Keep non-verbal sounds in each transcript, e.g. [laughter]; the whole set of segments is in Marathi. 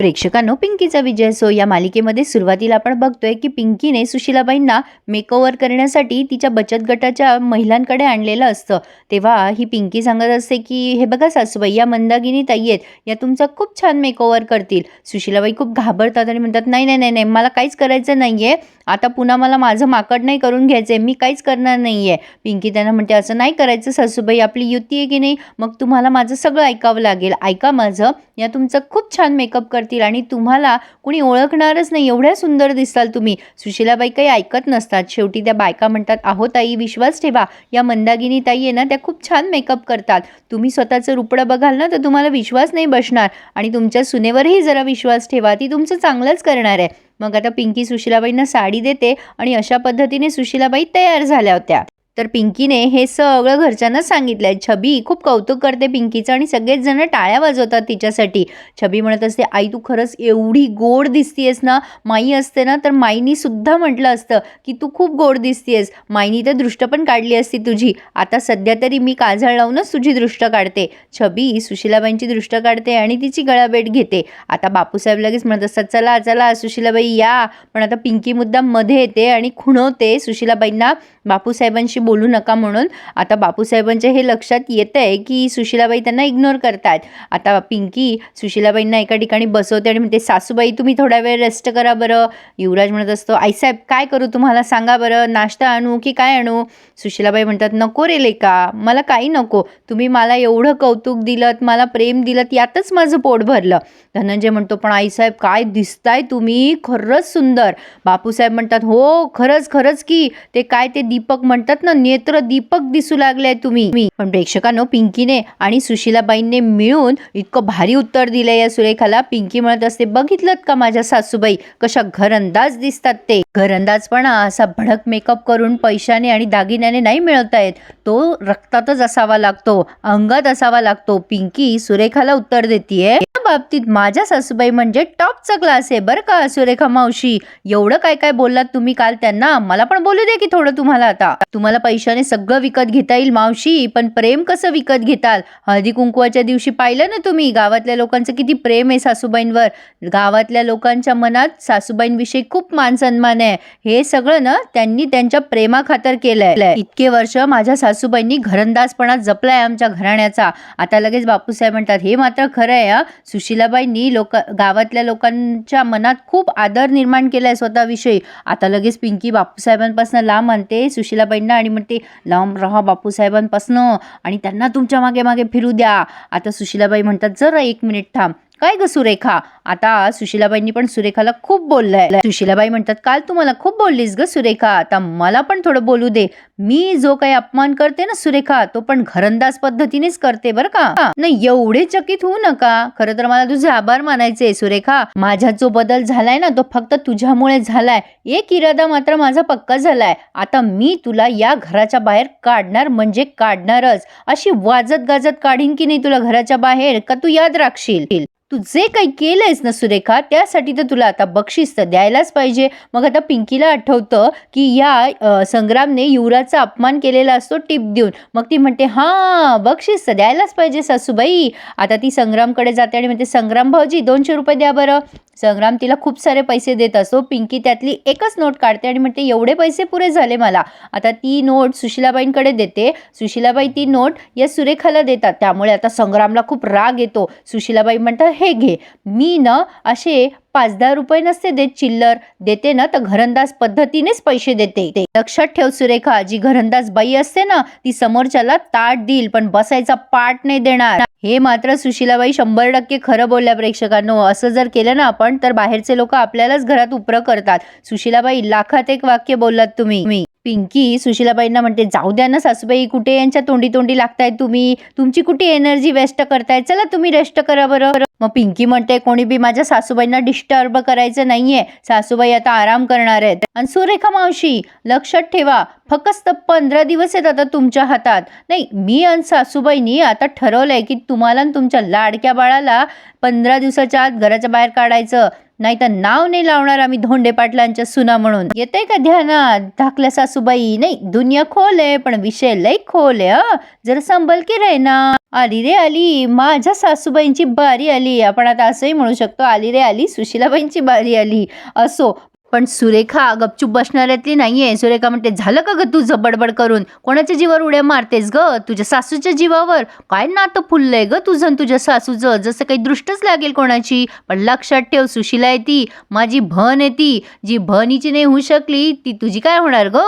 प्रेक्षकांनो पिंकीचा विजय. असो या मालिकेमध्ये सुरुवातीला आपण बघतोय की पिंकीने सुशीलाबाईंना मेकओव्हर करण्यासाठी तिच्या बचत गटाच्या महिलांकडे आणलेलं असतं. तेव्हा ही पिंकी सांगत असते की हे बघा सासूबाई या मंदागिनी ताई आहेत. या तुमचा खूप छान मेकओव्हर करतील. सुशीलाबाई खूप घाबरतात आणि म्हणतात नाही नाही नाही नाही मला काहीच करायचं नाही आहे आता पुन्हा मला माझं माकड नाही करून घ्यायचं आहे मी काहीच करणार नाही आहे पिंकी त्यांना म्हणते असं नाही करायचं सासूबाई. आपली युती आहे की नाही? मग तुम्हाला माझं सगळं ऐकावं लागेल. ऐका माझं. या तुमचं खूप छान मेकअप करतील आणि तुम्हाला कुणी ओळखणारच नाही. एवढ्या सुंदर दिसाल तुम्ही. सुशीलाबाई काही ऐकत नसतात. शेवटी त्या बायका म्हणतात आहो ताई विश्वास ठेवा. या मंदागिनी ताई आहे ना त्या खूप छान मेकअप करतात. तुम्ही स्वतःचं रुपडं बघाल ना तर तुम्हाला विश्वास नाही बसणार. आणि तुमच्या सुनेवरही जरा विश्वास ठेवा. ती तुमचं चांगलंच करणार आहे. मग आता पिंकी सुशीलाबाईंना साडी देते आणि अशा पद्धतीने सुशीलाबाई तयार झाल्या होत्या. तर पिंकीने हे सगळं घरच्यांना सांगितलंय. छबी खूप कौतुक करते पिंकीचं आणि सगळेच जण टाळ्या वाजवतात तिच्यासाठी. छबी म्हणत असते आई तू खरंच एवढी गोड दिसतीयस ना? माई असते ना तर माईनी सुद्धा म्हटलं असतं की तू खूप गोड दिसतीयस. माईनी तर दृष्ट पण काढली असती तुझी. आता सध्या तरी मी काजळ लावूनच तुझी दृष्ट काढते. छबी सुशीलाबाईंची दृष्ट काढते आणि तिची गळाभेट घेते. आता बापूसाहेब लगेच म्हणत असतात चला चला सुशीलाबाई या. पण आता पिंकी मुद्दाममध्ये येते आणि खुणवते सुशीलाबाईंना. बापूसाहेबांशी बोलू नका म्हणून. आता बापूसाहेबांच्या हे लक्षात येतं आहे की सुशीलाबाई त्यांना इग्नोर करतात आता पिंकी सुशीलाबाईंना एका ठिकाणी बसवते आणि म्हणते सासूबाई तुम्ही थोडा वेळ रेस्ट करा बरं. युवराज म्हणत असतो आईसाहेब काय करू तुम्हाला? सांगा बरं नाश्ता आणू की काय आणू? सुशीलाबाई म्हणतात नको रे लेका मला काही नको. तुम्ही मला एवढं कौतुक दिलं मला प्रेम दिलं यातच माझं पोट भरलं. धनंजय म्हणतो पण आईसाहेब काय दिसताय तुम्ही? खरंच सुंदर. बापूसाहेब म्हणतात हो खरंच खरंच की. ते काय ते दीपक म्हणतात ना नेत्र दीपक दिसू लागले तुम्ही. पण प्रेक्षकांनो पिंकीने आणि सुशीलाबाईंनी मिळून इतकं भारी उत्तर दिलंय या सुरेखाला. पिंकी म्हणत असते बघितलं का माझ्या सासूबाई? कशा घरंदाज दिसतात ते. घरंदाजपणा असा भडक मेकअप करून पैशाने आणि दागिन्याने नाही मिळवता येत. तो रक्तातच असावा लागतो अंगात असावा लागतो. पिंकी सुरेखाला उत्तर देते बाबतीत माझ्या सासूबाई म्हणजे टॉपचा क्लास आहे बरं का सुरेखा मावशी? एवढं काय काय बोललात तुम्ही काल त्यांना? मला पण बोलू दे की थोडं तुम्हाला आता. तुम्हाला पैशाने सगळं विकत घेता येईल मावशी पण प्रेम कसं विकत घेताल? हळदी कुंकवाच्या दिवशी पाहिलं ना तुम्ही? गावातल्या लोकांचं किती प्रेम आहे सासूबाईंवर. गावातल्या लोकांच्या मनात सासूबाईंविषयी खूप मान सन्मान आहे. हे सगळं ना त्यांनी त्यांच्या प्रेमाखातर केलंय. इतके वर्ष माझ्या सासूबाईंनी घरंदाजपणा जपलाय आमच्या घराण्याचा. आता लगेच बापूसाहेब म्हणतात हे मात्र खरं आहे सुशीलाबाईंनी लोक गावातल्या लोकांच्या मनात खूप आदर निर्माण केलाय स्वतःविषयी. आता लगेच पिंकी बापूसाहेबांपासून लांब आणते सुशीलाबाईंना आणि म्हणते लांब राहा बापूसाहेबांपासनं आणि त्यांना तुमच्या मागे मागे फिरू द्या. आता सुशीलाबाई म्हणतात जरा एक मिनिट थांब. काय ग सुरेखा? आता सुशीलाबाईंनी पण सुरेखाला खूप बोललंय. सुशीलाबाई म्हणतात काल तू मला खूप बोललीस ग सुरेखा. आता मला पण थोडं बोलू दे. मी जो काही अपमान करते ना सुरेखा तो पण घरंदाज पद्धतीनेच करते बरं का? नाही एवढे चकित होऊ नका. खरं तर मला तुझे आभार मानायचे सुरेखा. माझ्यात जो बदल झालाय ना तो फक्त तुझ्यामुळे झालाय. एक इरादा मात्र माझा पक्का झालाय. आता मी तुला या घराच्या बाहेर काढणार म्हणजे काढणारच. अशी वाजत गाजत काढीन की नाही तुला घराच्या बाहेर? का तू याद राखशील? तू जे काही केलंयस ना सुरेखा त्यासाठी तर तुला आता बक्षीस तर द्यायलाच पाहिजे. मग आता पिंकीला आठवतं की या संग्रामने युवराजचा अपमान केलेला असतो टिप देऊन. मग ती म्हणते हां बक्षीस तर द्यायलाच पाहिजे सासूबाई. आता ती संग्रामकडे जाते आणि म्हणते संग्राम भाऊजी दोनशे रुपये द्या बरं. संग्राम तिला खूप सारे पैसे देत असतो. पिंकी त्यातली एकच नोट काढते आणि म्हणते एवढे पैसे पुरे झाले मला. आता ती नोट सुशीलाबाईंकडे देते. सुशीलाबाई ती नोट या सुरेखाला देतात. त्यामुळे आता संग्रामला खूप राग येतो. सुशीलाबाई म्हणतात हे घे. मी ना असे पाच दहा रुपये नसते देत चिल्लर. देते ना तर घरंदाज पद्धतीनेच पैसे देते. ते लक्षात ठेव सुरेखा जी घरंदाज बाई असते ना ती समोरच्याला ताट देईल पण बसायचा पाठ नाही देणार. हे मात्र सुशीलाबाई शंभर टक्के खरं बोलल्या प्रेक्षकांनो. असं जर केलं ना आपण तर बाहेरचे लोक आपल्यालाच घरात उपरं करतात. सुशीलाबाई लाखात एक वाक्य बोललात तुम्ही. मी पिंकी सुशीलाबाईंना म्हणते जाऊ द्या ना सासूबाई कुठे यांच्या तोंडी तोंडी लागताय तुम्ही? तुमची कुठे एनर्जी वेस्ट करताय? चला तुम्ही रेस्ट करा बरं. मग पिंकी म्हणते कोणी बी माझ्या सासूबाईंना डिस्टर्ब करायचं नाहीये. सासूबाई आता आराम करणार आहेत. आणि सुरेखा मावशी लक्षात ठेवा फक्त पंधरा दिवस आहेत आता तुमच्या हातात. नाही मी आणि सासूबाईंनी आता ठरवलंय की तुम्हाला आणि तुमच्या लाडक्या बाळाला पंधरा दिवसाच्या आत घराच्या बाहेर काढायचं. नाहीतर नाव नाही लावणार आम्ही धोंडे पाटलांच्या सुना म्हणून. येते का ध्यानात? धाकल्या सासूबाई नाही दुनिया खोल आहे पण विषय लय खोल आहे जरा संभल की रे ना आली रे आली माझ्या सासूबाईंची बारी आली. आपण आता असंही म्हणू शकतो आली रे आली सुशिलाबाईंची बारी आली. असो पण सुरेखा गपचूप बसणाऱ्यातली नाहीये. सुरेखा म्हणते झालं का ग तुझं बडबड करून? कोणाच्या जीवावर उड्या मारतेस ग? तुझ्या सासूच्या जीवावर? काय नातं फुललंय ग तुझं आणि तुझ्या सासूचं? जसं काही दृष्टच लागेल कोणाची. पण लक्षात ठेव सुशिला आहे ती माझी भन आहे ती जी भनीची नाही होऊ शकली ती तुझी काय होणार ग?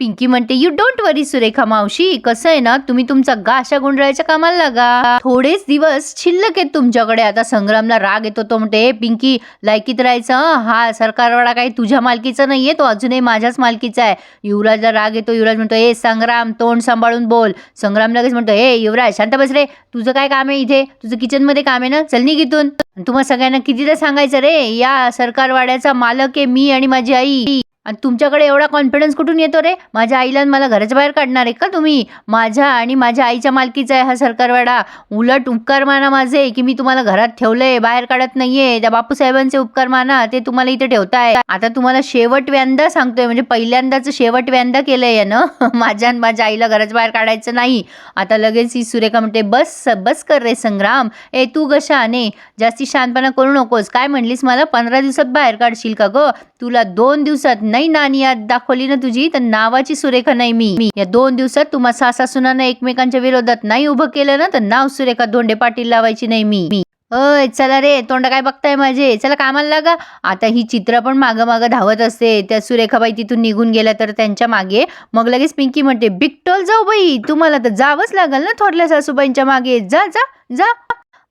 पिंकी म्हणते यू डोंट वरी सुरेखा मावशी. कसं आहे ना तुम्ही तुमचा गाशा गुंडळायच्या कामाला लागा. थोडेच दिवस शिल्लक आहेत तुमच्याकडे. आता संग्रामला राग येतो. तो म्हणते पिंकी लायकीत राहायचं हा? सरकारवाडा काही तुझ्या मालकीचा नाहीये तो अजूनही माझ्याच मालकीचा आहे. युवराजला राग येतो. युवराज म्हणतो ए संग्राम तोंड सांभाळून बोल. संग्राम लगेच म्हणतो ए युवराज शांत बस रे. तुझं काय काम आहे इथे? तुझं किचनमध्ये काम आहे ना? चल निघ इथून. तुम्हाला सगळ्यांना कितीदा सांगायचं रे या सरकारवाड्याचा मालक आहे मी आणि माझी आई. आणि तुमच्याकडे एवढा कॉन्फिडन्स कुठून येतो रे? माझ्या आईला आणि मला घराच्या बाहेर काढणार आहे का तुम्ही? माझ्या आणि माझ्या आईच्या मालकीचा आहे हा सरकारवाडा. उलट उपकार माना माझे की मी तुम्हाला घरात ठेवलंय बाहेर काढत नाहीये. त्या बापूसाहेबांचे उपकार माना ते तुम्हाला इथे ठेवताय. आता तुम्हाला शेवट व्यांदा सांगतोय म्हणजे पहिल्यांदाच शेवट व्यांदा केलंय यानं. [laughs] माझ्या आणि माझ्या आईला घराच्या बाहेर काढायचं नाही. आता लगेच ही सुरेखा म्हणते बस बस कर रे संग्राम. ए तू कशा शाने जास्ती शांतपणा करू नकोस. काय म्हणलीस मला? पंधरा दिवसात बाहेर काढशील का ग? तुला दोन दिवसात नाही नानी आज दाखवली ना तुझी? तर नावाची सुरेखा नाही मी. या दोन दिवसात तुम्हा सासा सुनानं एकमेकांच्या विरोधात नाही उभं केलं ना तर नाव सुरेखा धोंडे पाटील लावायची नाही मी. अय चला रे तोंड काय बघताय माझे? चला कामाला लागा. आता ही चित्र पण मागं मागं धावत असते. त्या सुरेखाबाई तिथून निघून गेल्या तर त्यांच्या मागे. मग लगेच पिंकी म्हणते बिगटोल जाऊ बाई तुम्हाला तर जावंच लागल ना थोरल्या सासूबाईंच्या मागे. जा जा जा.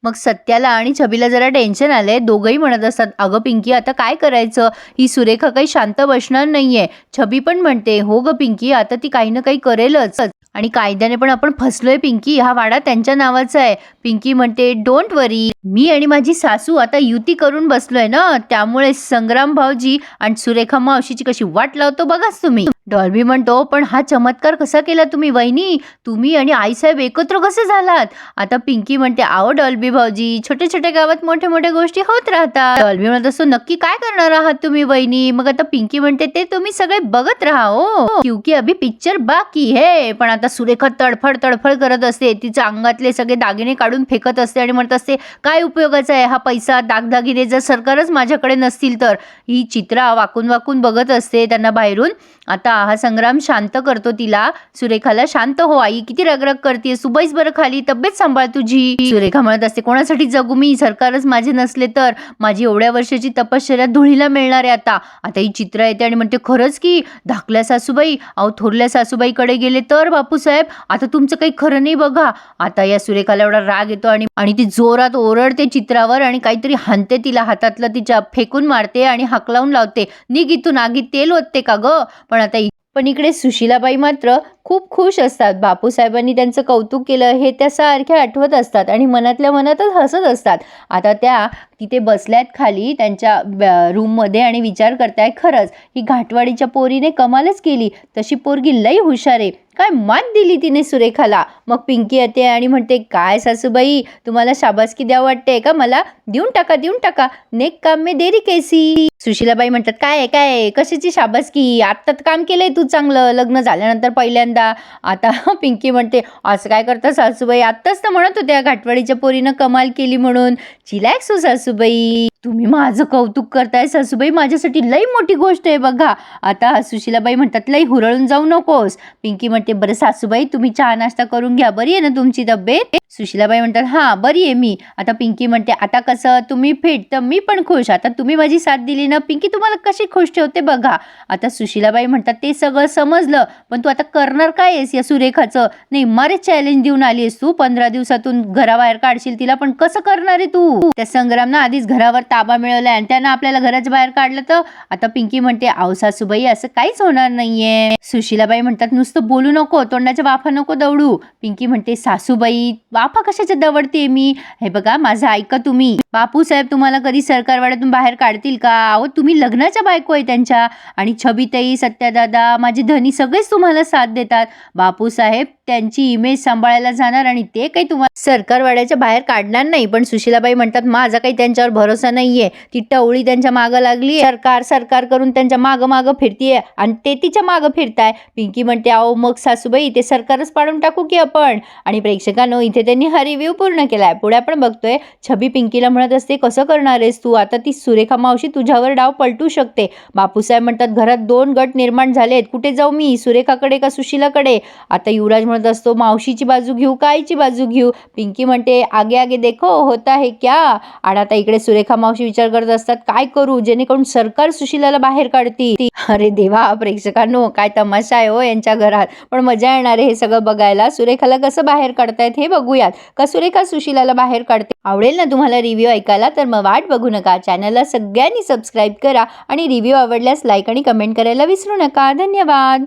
मग सत्याला आणि छबीला जरा टेन्शन आलंय. दोघंही म्हणत असतात अगं पिंकी आता काय करायचं? ही सुरेखा काही शांत बसणार नाहीये. छबी पण म्हणते हो ग पिंकी आता ती काही ना काही करेलच. आणि कायद्याने पण आपण फसलोय पिंकी हा वाडा त्यांच्या नावाचा आहे. पिंकी म्हणते डोंट वरी मी आणि माझी सासू आता युती करून बसलोय ना त्यामुळे संग्राम भाऊजी आणि सुरेखा मावशीची कशी वाट लावतो बघाच तुम्ही. डॉल्बी म्हणतो पण हा चमत्कार कसा केला तुम्ही वहिनी? तुम्ही आणि आईसाहेब एकत्र कसे झालात? आता पिंकी म्हणते आहो डॉल्बी भाऊजी छोट्या छोट्या गावात मोठ्या मोठ्या गोष्टी होत राहतात. डॉल्बी म्हणत असतो नक्की काय करणार आहात तुम्ही वहिनी? मग आता पिंकी म्हणते ते तुम्ही सगळे बघत राहा हो. क्युकी अभी पिक्चर बाकी हे. पण आता सुरेखा तडफड तडफड करत असते. तिच्या अंगातले सगळे दागिने काढून फेकत असते आणि म्हणत असते काय उपयोगाचा आहे हा पैसा? दागदागिने जर सरकारच माझ्याकडे नसतील तर. ही चित्रा वाकून वाकून बघत असते त्यांना बाहेरून. आता हा संग्राम शांत करतो तिला. सुरेखाला शांत हो आई. किती रगरग करते सुबईस बरं खाली. तब्येत सांभाळ तुझी. सुरेखा म्हणत असते कोणासाठी जगू मी? सरकारच माझे नसले तर. माझी एवढ्या वर्षाची तपश्चर्या धुळीला मिळणार आहे आता. आता ही चित्र येते आणि म्हणते खरंच की? धाकल्या सासूबाई? अहो थोरल्या सासूबाईकडे गेले तर बापूसाहेब? आता तुमचं काही खरं नाही बघा. आता या सुरेखाला एवढा राग येतो आणि आणि ती जोरात ओरडते चित्रावर आणि काहीतरी हानते तिला हातातलं तिच्या फेकून मारते आणि हाकलावून लावते. निघ इथून. आगीत तेल ओतते का ग? पण आता पण इकडे सुशिलाबाई मात्र खूप खुश असतात. बापूसाहेबांनी त्यांचं कौतुक केलं हे त्या सारख्या आठवत असतात आणि मनातल्या मनातच हसत असतात. आता त्या तिथे बसल्यात खाली त्यांच्या ब- रूममध्ये आणि विचार करताय खरंच ही घाटवाडीच्या पोरीने कमालच केली. तशी पोरगी लई हुशार आहे. काय मात दिली तिने सुरेखाला? मग पिंकी येते आणि म्हणते काय सासूबाई तुम्हाला शाबासकी द्या वाटते का? मला देऊन टाका देऊन टाका. नेक काम मे देरी कैसी? सुशीलाबाई म्हणतात काय आहे, काय आहे? कशाची शाबासकी? आत्ता काम केलंय तू चांगलं. लग्न झाल्यानंतर पहिल्यांदा आता [laughs] पिंकी म्हणते असं काय करता सासूबाई? आत्ताच तर म्हणत होत्या घाटवाडीच्या पोरीनं कमाल केली म्हणून. चिलॅक्स हो सासूबाई. तुम्ही माझं कौतुक करताय सासूबाई. माझ्यासाठी लई मोठी गोष्ट आहे बघा. आता सुशिलाबाई म्हणतात लई हुरळून जाऊ नकोस. पिंकी म्हणते बरं सासूबाई तुम्ही चहा नाश्ता करून घ्या. बरी आहे ना तुमची तब्येत? सुशिलाबाई म्हणतात हां बरी आहे मी. आता पिंकी म्हणते आता कसं? तुम्ही फिट तर मी पण खुश. आता तुम्ही माझी साथ दिली ना पिंकी तुम्हाला कशी खुश ठेवते बघा. आता सुशिलाबाई म्हणतात ते सगळं समजलं पण तू आता करणार काय आहेस या सुरेखाचं? नाही मारे चॅलेंज देऊन आली आहेस तू. पंधरा दिवसातून घराबाहेर काढशील तिला पण कसं करणार आहे तू? त्या संग्रामनं आधीच घरावर ताबा मिळवलाय आणि त्यानं आपल्याला घराच्या बाहेर काढलं तर? आता पिंकी म्हणते आव सासूबाई असं काहीच होणार नाहीये. सुशिलाबाई म्हणतात नुसतं बोलू नको तोंडाच्या वाफा नको दौडू. पिंकी म्हणते सासूबाई वाफा कशाच्या दवडते मी? हे बघा माझं ऐका तुम्ही. बापू साहेब तुम्हाला कधी सरकारवाड्यातून बाहेर काढतील का? अहो तुम्ही लग्नाच्या बायको आहे त्यांच्या. आणि छबिताई सत्यादादा माझे धनी सगळेच तुम्हाला साथ देतात. बापू साहेब त्यांची इमेज सांभाळायला जाणार आणि ते काही तुम्हाला सरकारवाड्याच्या बाहेर काढणार नाही. पण सुशीलाबाई म्हणतात माझा काही त्यांच्यावर भरोसा नाहीये. ती टवळी त्यांच्या मागं लागली सरकार सरकार करून त्यांच्या मागं मागं फिरतीये. आणि ते तिच्या मागं फिरताय. पिंकी म्हणते अहो मग सासूबाई ते सरकारच पाडून टाकू की आपण? आणि प्रेक्षकांनो इथे ते त्यांनी हा रिव्ह्यू पूर्ण आहे पुढे आपण बघतोय छबी पिंकीला म्हणत असते कसं करणार आहेस तू? आता ती सुरेखा मावशी तुझ्यावर डाव पलटू शकते. बापूसाहेब म्हणतात घरात दोन गट निर्माण झालेत. कुठे जाऊ मी? सुरेखाकडे का सुशीलाकडे? आता युवराज म्हणत असतो मावशीची बाजू घेऊ कायची बाजू घेऊ? पिंकी म्हणते आगे आगे देखो होता हे क्या? आणि आता इकडे सुरेखा मावशी विचार करत असतात काय करू? जेणेकरून सरकार सुशीलाला बाहेर काढती. अरे देवा प्रेक्षकांनो काय तमाशा आहे हो यांच्या घरात. पण मजा येणार आहे हे सगळं बघायला. सुरेखाला कसं बाहेर काढतायत हे बघूया. का कसुरेखा सुशीलाला बाहेर काढते. आवडेल ना तुम्हाला रिव्ह्यू ऐकायला तर मग वाट बघू नका. चॅनलला सगळ्यांनी सबस्क्राईब करा आणि रिव्ह्यू आवडल्यास लाईक आणि कमेंट करायला विसरू नका. धन्यवाद.